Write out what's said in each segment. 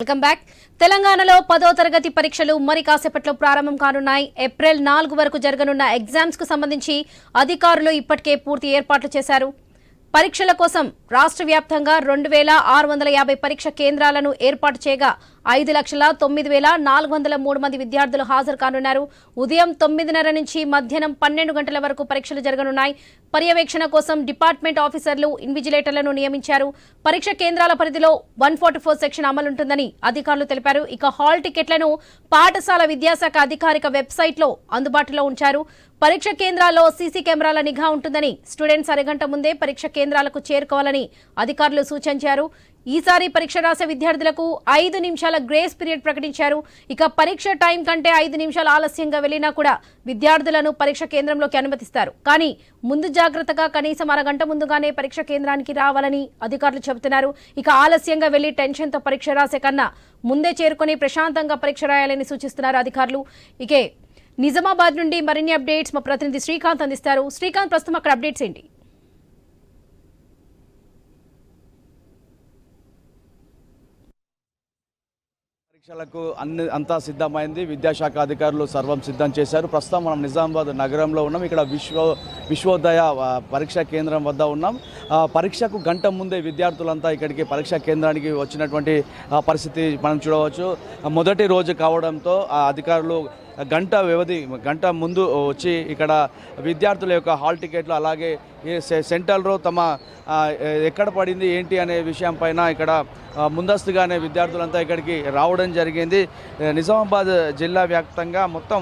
Welcome back తెలంగాణలో పదో తరగతి పరీక్షలు మరి కాసేపట్లో ప్రారంభం కానున్నాయి. ఏప్రిల్ నాలుగు వరకు జరగనున్న ఎగ్జామ్స్కు సంబంధించి అధికారులు ఇప్పటికే పూర్తి ఏర్పాట్లు చేశారు. పరీక్షల కోసం రాష్ట్ర వ్యాప్తంగా రెండు వేల ఆరు వందల యాభై పరీక్ష కేంద్రాలను ఏర్పాటు చేయగా ఐదు లక్షల తొమ్మిది వేల నాలుగు వందల మూడు మంది విద్యార్థులు హాజరు కానున్నారు. ఉదయం తొమ్మిదిన్నర నుంచి మధ్యాహ్నం పన్నెండు గంటల వరకు పరీక్షలు జరగనున్నాయి. పర్యవేక్షణ కోసం డిపార్ట్మెంట్ ఆఫీసర్లు ఇన్విజిలేటర్లను నియమించారు. పరీక్ష కేంద్రాల పరిధిలో వన్ ఫార్టీ ఫోర్ సెక్షన్ అమలుంటుందని అధికారులు తెలిపారు. ఇక హాల్ టికెట్లను పాఠశాల విద్యాశాఖ అధికారిక వెబ్సైట్లో అందుబాటులో ఉంచారు. పరీక్ష కేంద్రాల్లో సీసీ కెమెరాల నిఘా ఉంటుందని స్టూడెంట్స్ అరగంట ముందే పరీక్ష కేంద్రాలకు చేరుకోవాలని అధికారులు సూచించారు. ఈసారి పరీక్ష రాసే విద్యార్థులకు ఐదు నిమిషాల గ్రేస్ పీరియడ్ ప్రకటించారు. ఇక పరీక్ష టైం కంటే ఐదు నిమిషాలు ఆలస్యంగా వెళ్ళినా కూడా విద్యార్థులను పరీక్ష కేంద్రంలోకి అనుమతిస్తారు. కానీ ముందు జాగ్రత్తగా కనీసం అరగంట ముందుగానే పరీక్ష కేంద్రానికి రావాలని అధికారులు చెబుతున్నారు. ఇక ఆలస్యంగా వెళ్ళి టెన్షన్తో పరీక్ష రాసే కన్నా ముందే చేరుకొని ప్రశాంతంగా పరీక్ష రాయాలని సూచిస్తున్నారు అధికారులు. ఇకే నిజామాబాద్ నుండి మరిన్ని అప్డేట్స్ మా ప్రతినిధి శ్రీకాంత్ అందిస్తారు. శ్రీకాంత్ ప్రస్తుతం అక్కడ అప్డేట్స్ ఏంటి? పరీక్షలకు అన్ని అంతా సిద్ధమైంది. విద్యాశాఖ అధికారులు సర్వం సిద్ధం చేశారు. ప్రస్తుతం మనం నిజామాబాద్ నగరంలో ఉన్నాం. ఇక్కడ విశ్వ విశ్వోదయ పరీక్షా కేంద్రం వద్ద ఉన్నాం. ఆ, పరీక్షకు గంట ముందే విద్యార్థులంతా ఇక్కడికి పరీక్షా కేంద్రానికి వచ్చినటువంటి పరిస్థితి మనం చూడవచ్చు. మొదటి రోజు కావడంతో అధికారులు గంట వ్యవధి గంట ముందు వచ్చి ఇక్కడ విద్యార్థుల యొక్క హాల్ టికెట్లు అలాగే సెంటర్లో తమ ఎక్కడ పడింది ఏంటి అనే విషయం పైన ఇక్కడ ముందస్తుగానే విద్యార్థులంతా ఇక్కడికి రావడం జరిగింది. నిజామాబాద్ జిల్లా వ్యాప్తంగా మొత్తం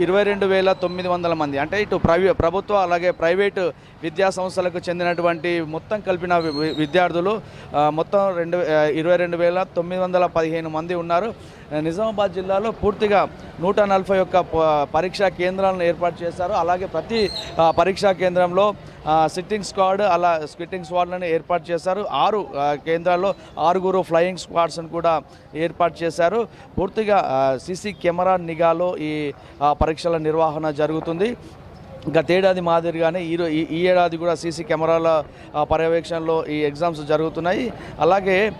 ఇరవై రెండు వేల తొమ్మిది వందల మంది. అంటే ఇటు ప్రైవే ప్రభుత్వ అలాగే ప్రైవేటు విద్యా సంస్థలకు చెందినటువంటి మొత్తం కలిపిన వి- విద్యార్థులు మొత్తం రెండు ఇరవై రెండు వేల తొమ్మిది వందల పదిహేను మంది ఉన్నారు. నిజామాబాద్ జిల్లాలో పూర్తిగా నూట నలభై ఒక్క పరీక్షా కేంద్రాలను ఏర్పాటు చేశారు. అలాగే ప్రతి పరీక్షా కేంద్రంలో సిట్టింగ్ స్క్వాడ్ అలా స్కిట్టింగ్ స్క్వాడ్లను ఏర్పాటు చేశారు. ఆరు కేంద్రాల్లో ఆరుగురు ఫ్లయింగ్ స్క్వాడ్స్ను కూడా ఏర్పాటు చేశారు. పూర్తిగా సీసీ కెమెరా నిఘాలో ఈ పరీక్షల నిర్వహణ జరుగుతుంది. గతేడాది మాదిరిగానే ఈ ఈ ఏడాది కూడా సీసీ కెమెరాల పర్యవేక్షణలో ఈ ఎగ్జామ్స్ జరుగుతున్నాయి. అలాగే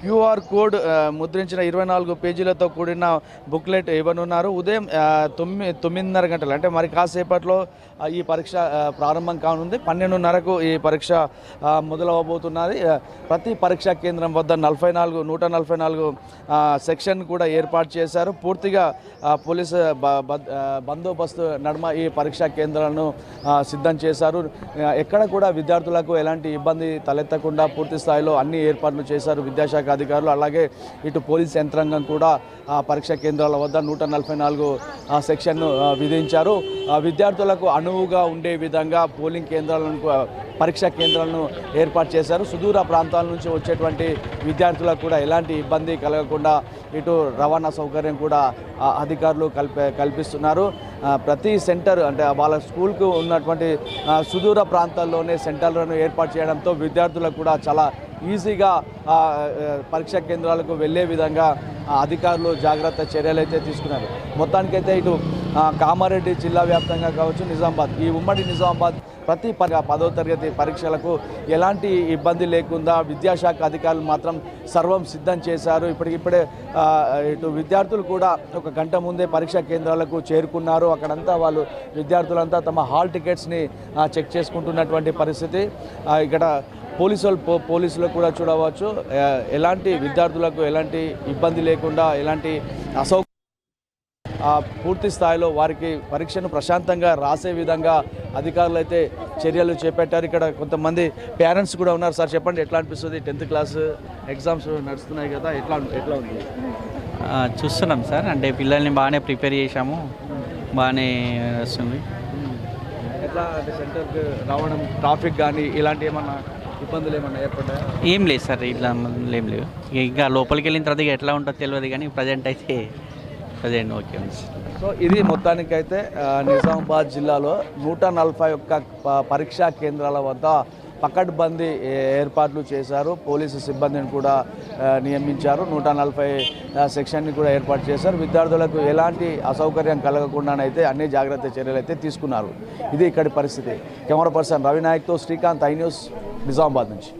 క్యూఆర్ కోడ్ ముద్రించిన ఇరవై నాలుగు పేజీలతో కూడిన బుక్లెట్ ఇవ్వనున్నారు. ఉదయం తొమ్మిది తొమ్మిదిన్నర గంటలు అంటే మరి కాసేపట్లో ఈ పరీక్ష ప్రారంభం కానుంది. పన్నెండున్నరకు ఈ పరీక్ష మొదలవబోతున్నది. ప్రతి పరీక్షా కేంద్రం వద్ద నలభై నాలుగు నూట నలభై నాలుగు సెక్షన్ కూడా ఏర్పాటు చేశారు. పూర్తిగా పోలీసు బ- బందోబస్తు నడుమ ఈ పరీక్షా కేంద్రాలను సిద్ధం చేశారు. ఎక్కడ కూడా విద్యార్థులకు ఎలాంటి ఇబ్బంది తలెత్తకుండా పూర్తి స్థాయిలో అన్ని ఏర్పాట్లు చేశారు విద్యాశాఖ అధికారులు. అలాగే ఇటు పోలీస్ యంత్రాంగం కూడా పరీక్షా కేంద్రాల వద్ద నూట నలభై నాలుగు సెక్షన్ను విధించారు. విద్యార్థులకు అనువుగా ఉండే విధంగా పోలింగ్ కేంద్రాలను పరీక్షా కేంద్రాలను ఏర్పాటు చేశారు. సుదూర ప్రాంతాల నుంచి వచ్చేటువంటి విద్యార్థులకు కూడా ఎలాంటి ఇబ్బంది కలగకుండా ఇటు రవాణా సౌకర్యం కూడా అధికారులు కల్ప కల్పిస్తున్నారు. ప్రతి సెంటర్ అంటే వాళ్ళ స్కూల్కు ఉన్నటువంటి సుదూర ప్రాంతాల్లోనే సెంటర్లను ఏర్పాటు చేయడంతో విద్యార్థులకు కూడా చాలా ఈజీగా పరీక్షా కేంద్రాలకు వెళ్ళే విధంగా అధికారులు జాగ్రత్త చర్యలు అయితే తీసుకున్నారు. మొత్తానికైతే ఇటు కామారెడ్డి జిల్లా వ్యాప్తంగా కావచ్చు నిజామాబాద్. ఈ ఉమ్మడి నిజామాబాద్ ప్రతి పదో తరగతి పరీక్షలకు ఎలాంటి ఇబ్బంది లేకుండా విద్యాశాఖ అధికారులు మాత్రం సర్వం సిద్ధం చేశారు. ఇప్పటికిప్పుడే ఇటు విద్యార్థులు కూడా ఒక గంట ముందే పరీక్షా కేంద్రాలకు చేరుకున్నారు. అక్కడంతా వాళ్ళు విద్యార్థులంతా తమ హాల్ టికెట్స్ని చెక్ చేసుకుంటున్నటువంటి పరిస్థితి. ఇక్కడ పోలీసులు పో పోలీసులు కూడా చూడవచ్చు. ఎలాంటి విద్యార్థులకు ఎలాంటి ఇబ్బంది లేకుండా ఎలాంటి అసౌ పూర్తి స్థాయిలో వారికి పరీక్షను ప్రశాంతంగా రాసే విధంగా అధికారులు అయితే చర్యలు చేపట్టారు. ఇక్కడ కొంతమంది పేరెంట్స్ కూడా ఉన్నారు. సార్ చెప్పండి ఎట్లా అనిపిస్తుంది? టెన్త్ క్లాస్ ఎగ్జామ్స్ నడుస్తున్నాయి కదా ఎట్లా ఎట్లా ఉంది? చూస్తున్నాం సార్. అంటే పిల్లల్ని బాగానే ప్రిపేర్ చేశాము. బాగానే వస్తుంది. ఎట్లా అంటే సెంటర్కి రావడం ట్రాఫిక్ కానీ ఇలాంటి ఏమన్నా ఇబ్బందులు ఏమన్నా ఏర్పడ్డాయా? ఏం లేదు సార్ ఇట్లా ఏం లేవు ఇక లోపలికి వెళ్ళిన తర్వాత ఎట్లా ఉంటుందో తెలియదు కానీ ప్రజెంట్ అయితే అదేండి ఓకే సో ఇది మొత్తానికైతే నిజామాబాద్ జిల్లాలో నూట నలభై ఒక్క పరీక్షా కేంద్రాల వద్ద పకడ్బందీ ఏ- ఏర్పాట్లు చేశారు. పోలీసు సిబ్బందిని కూడా నియమించారు. నూట నలభై సెక్షన్ని కూడా ఏర్పాటు చేశారు. విద్యార్థులకు ఎలాంటి అసౌకర్యం కలగకుండానైతే అన్ని జాగ్రత్త చర్యలు అయితే తీసుకున్నారు. ఇది ఇక్కడి పరిస్థితి. కెమెరా పర్సన్ రవి నాయక్తో శ్రీకాంత్ ఐ న్యూస్ నిజామాబాద్ నుంచి.